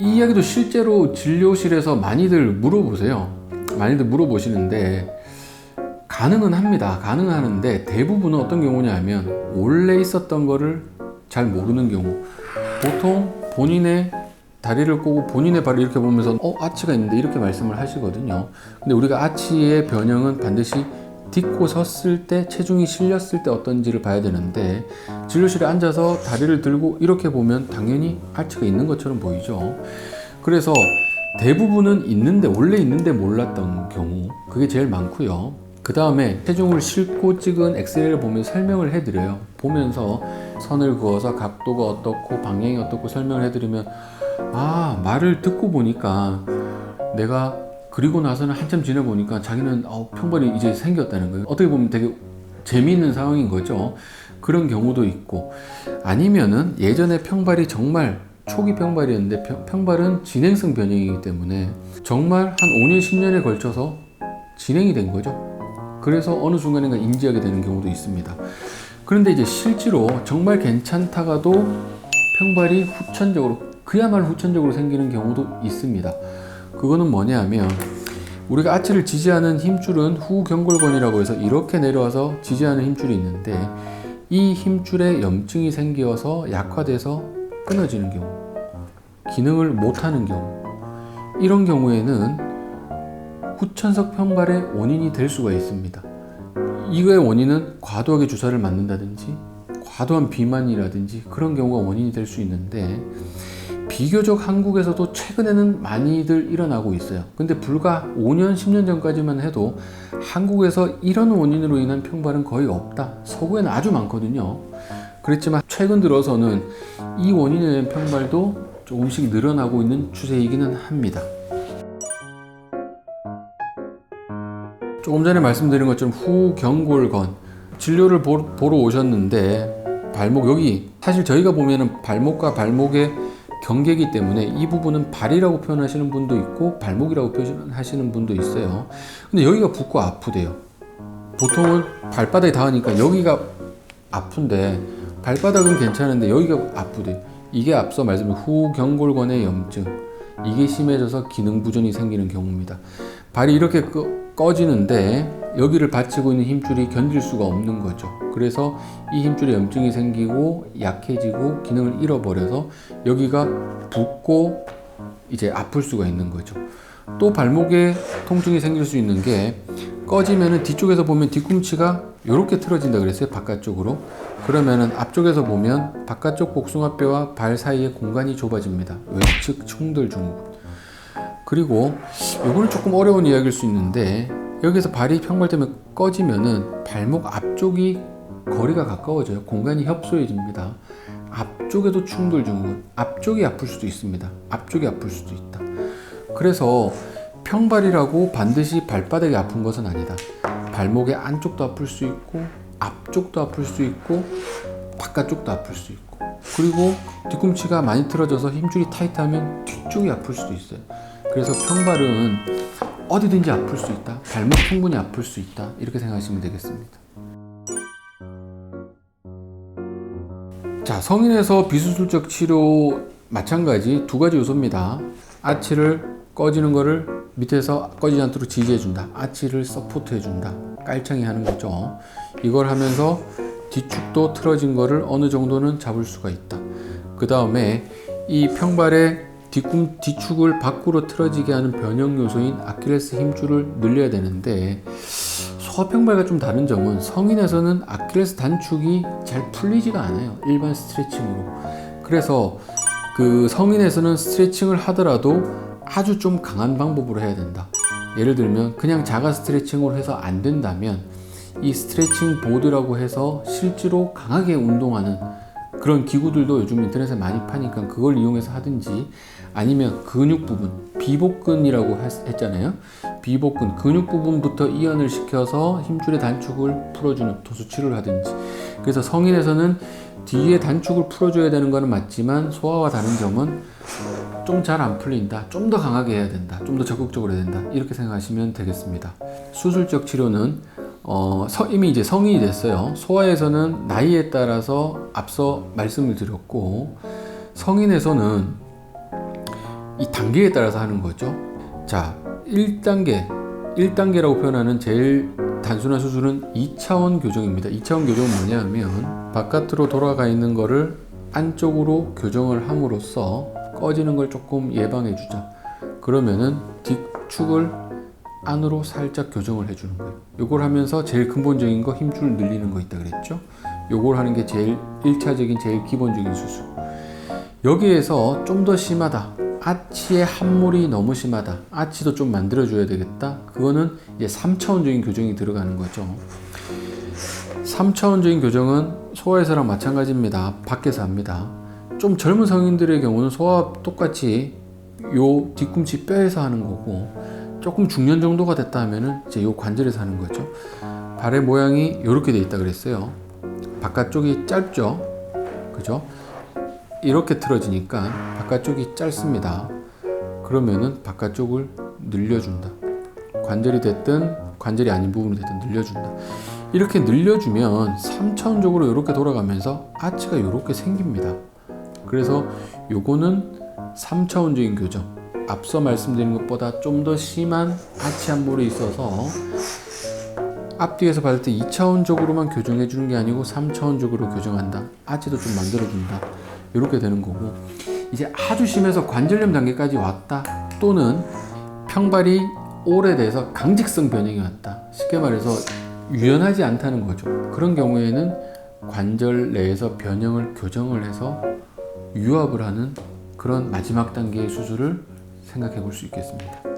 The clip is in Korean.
이 이야기도 실제로 진료실에서 많이들 물어보세요. 많이들 물어보시는데 가능은 합니다. 가능은 하는데 대부분은 어떤 경우냐 하면 원래 있었던 거를 잘 모르는 경우 보통 본인의 다리를 꼬고 본인의 발을 이렇게 보면서 어 아치가 있는데 이렇게 말씀을 하시거든요. 근데 우리가 아치의 변형은 반드시 딛고 섰을 때 체중이 실렸을 때 어떤지를 봐야 되는데 진료실에 앉아서 다리를 들고 이렇게 보면 당연히 아치가 있는 것처럼 보이죠. 그래서 대부분은 있는데 원래 있는데 몰랐던 경우 그게 제일 많고요. 그 다음에 체중을 싣고 찍은 엑스레이를 보면 설명을 해드려요. 보면서 선을 그어서 각도가 어떻고 방향이 어떻고 설명을 해드리면 아 말을 듣고 보니까 내가 그리고 나서는 한참 지나 보니까 자기는 어, 평발이 이제 생겼다는 거예요. 어떻게 보면 되게 재미있는 상황인 거죠. 그런 경우도 있고 아니면은 예전에 평발이 정말 초기 평발이었는데 평, 평발은 진행성 변형이기 때문에 정말 한 5년 10년에 걸쳐서 진행이 된 거죠. 그래서 어느 순간인가 인지하게 되는 경우도 있습니다. 그런데 이제 실제로 정말 괜찮다가도 평발이 후천적으로 그야말로 후천적으로 생기는 경우도 있습니다. 그거는 뭐냐 하면 우리가 아치를 지지하는 힘줄은 후경골건이라고 해서 이렇게 내려와서 지지하는 힘줄이 있는데 이 힘줄에 염증이 생겨서 약화돼서 끊어지는 경우 기능을 못하는 경우 이런 경우에는 후천석 평발의 원인이 될 수가 있습니다. 이거의 원인은 과도하게 주사를 맞는다든지 과도한 비만이라든지 그런 경우가 원인이 될 수 있는데 비교적 한국에서도 최근에는 많이들 일어나고 있어요. 근데 불과 5년, 10년 전까지만 해도 한국에서 이런 원인으로 인한 평발은 거의 없다. 서구에는 아주 많거든요. 그랬지만 최근 들어서는 이 원인에 대한 평발도 조금씩 늘어나고 있는 추세이기는 합니다. 조금 전에 말씀드린 것처럼 후경골건 진료를 보, 보러 오셨는데 발목 여기 사실 저희가 보면은 발목과 발목의 경계이기 때문에 이 부분은 발이라고 표현하시는 분도 있고 발목이라고 표현하시는 분도 있어요. 근데 여기가 붓고 아프대요. 보통은 발바닥에 닿으니까 여기가 아픈데 발바닥은 괜찮은데 여기가 아프대. 이게 앞서 말씀드린 후경골건의 염증. 이게 심해져서 기능 부전이 생기는 경우입니다. 발이 이렇게 꺼, 꺼지는데 여기를 받치고 있는 힘줄이 견딜 수가 없는 거죠. 그래서 이 힘줄에 염증이 생기고 약해지고 기능을 잃어버려서 여기가 붓고 이제 아플 수가 있는 거죠. 또 발목에 통증이 생길 수 있는 게 꺼지면은 뒤쪽에서 보면 뒤꿈치가 이렇게 틀어진다 그랬어요 바깥쪽으로 그러면은 앞쪽에서 보면 바깥쪽 복숭아뼈와 발 사이의 공간이 좁아집니다 외측 충돌 증후군 그리고 이거는 조금 어려운 이야기일 수 있는데 여기서 발이 평발되면 꺼지면은 발목 앞쪽이 거리가 가까워져요. 공간이 협소해집니다. 앞쪽에도 충돌 증후군, 앞쪽이 아플 수도 있습니다. 앞쪽이 아플 수도 있다. 그래서 평발이라고 반드시 발바닥이 아픈 것은 아니다. 발목의 안쪽도 아플 수 있고, 앞쪽도 아플 수 있고, 바깥쪽도 아플 수 있고, 그리고 뒤꿈치가 많이 틀어져서 힘줄이 타이트하면 뒤쪽이 아플 수도 있어요. 그래서 평발은 어디든지 아플 수 있다. 발목 충분히 아플 수 있다. 이렇게 생각하시면 되겠습니다. 자, 성인에서 비수술적 치료 마찬가지 두 가지 요소입니다. 아치를 꺼지는 거를 밑에서 꺼지지 않도록 지지해 준다. 아치를 서포트 해 준다. 깔창이 하는 거죠. 이걸 하면서 뒤축도 틀어진 거를 어느 정도는 잡을 수가 있다. 그 다음에 이 평발의 뒤꿈 뒤축을 밖으로 틀어지게 하는 변형 요소인 아킬레스 힘줄을 늘려야 되는데 소아평발과 좀 다른 점은 성인에서는 아킬레스 단축이 잘 풀리지가 않아요. 일반 스트레칭으로. 그래서 그 성인에서는 스트레칭을 하더라도 아주 좀 강한 방법으로 해야 된다. 예를 들면 그냥 자가 스트레칭으로 해서 안 된다면 이 스트레칭 보드라고 해서 실제로 강하게 운동하는 그런 기구들도 요즘 인터넷에 많이 파니까 그걸 이용해서 하든지 아니면 근육 부분 비복근이라고 했잖아요. 비복근 근육 부분부터 이완을 시켜서 힘줄의 단축을 풀어주는 도수치료를 하든지. 그래서 성인에서는 뒤에 단축을 풀어줘야 되는 거는 맞지만 소아와 다른 점은 좀 잘 안 풀린다. 좀 더 강하게 해야 된다. 좀 더 적극적으로 해야 된다. 이렇게 생각하시면 되겠습니다. 수술적 치료는 어, 서, 이미 이제 성인이 됐어요. 소아에서는 나이에 따라서 앞서 말씀을 드렸고, 성인에서는 이 단계에 따라서 하는 거죠. 자, 1단계, 1단계라고 표현하는 제일 단순한 수술은 2차원 교정입니다. 2차원 교정은 뭐냐 하면 바깥으로 돌아가 있는 거를 안쪽으로 교정을 함으로써 꺼지는 걸 조금 예방해 주자. 그러면은 뒷축을 안으로 살짝 교정을 해주는 거예요. 요걸 하면서 제일 근본적인 거 힘줄 늘리는 거 있다 그랬죠? 요걸 하는 게 제일 1차적인 제일 기본적인 수술. 여기에서 좀 더 심하다. 아치의 함몰이 너무 심하다. 아치도 좀 만들어줘야 되겠다. 그거는 이제 3차원적인 교정이 들어가는 거죠. 3차원적인 교정은 소아에서랑 마찬가지입니다. 밖에서 합니다. 좀 젊은 성인들의 경우는 소아와 똑같이 요 뒤꿈치 뼈에서 하는 거고 조금 중년 정도가 됐다 하면은 이제 요 관절에서 하는 거죠. 발의 모양이 이렇게 돼 있다 그랬어요. 바깥쪽이 짧죠. 그죠? 이렇게 틀어지니까 바깥쪽이 짧습니다. 그러면은 바깥쪽을 늘려준다. 관절이 됐든 관절이 아닌 부분이 됐든 늘려준다. 이렇게 늘려주면 3차원적으로 이렇게 돌아가면서 아치가 이렇게 생깁니다. 그래서 요거는 3차원적인 교정. 앞서 말씀드린 것보다 좀 더 심한 아치 함몰이 있어서 앞뒤에서 봤을 때 2차원적으로만 교정해 주는 게 아니고 3차원적으로 교정한다. 아치도 좀 만들어 준다. 이렇게 되는 거고 이제 아주 심해서 관절염 단계까지 왔다. 또는 평발이 오래돼서 강직성 변형이 왔다. 쉽게 말해서 유연하지 않다는 거죠. 그런 경우에는 관절 내에서 변형을 교정을 해서 유압을 하는 그런 마지막 단계의 수술을 생각해 볼 수 있겠습니다.